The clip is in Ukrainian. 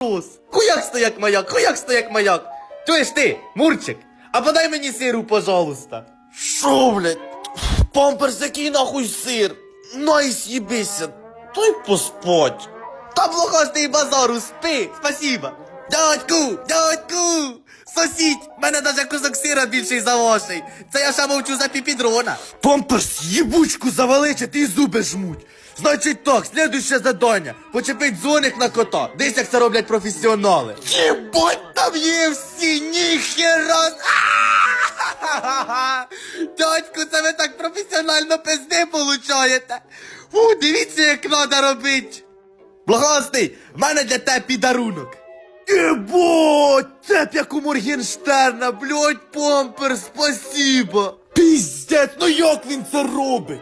Хуяк стояк маяк, хуяк стояк маяк. Чуєш ти, Мурчик, а подай мені сиру, пожалуйста. Шо, блядь? Памперс, який нахуй сир? Най з'їбися, дай поспать. Та блохастий базару, спи, спасіба. Дядьку, дядьку, сосіть, мене даже кусок сира більший за ваший. Це я ще мовчу за піпідрона. Памперс, їбучку заваличить і зуби жмуть. Значить так, слідуще задання. Почепить дзвоник на кота. Десь як це роблять професіонали. Єбать, Там є всі ніхера. Дядьку, це ви так професіонально пизди получаєте. Фу, дивіться, як треба робити. Благостий, в мене для тебе підарунок. Єбать, це як у Моргенштерна, Блять, помпер, спасибо. Піздець, ну як він це робить?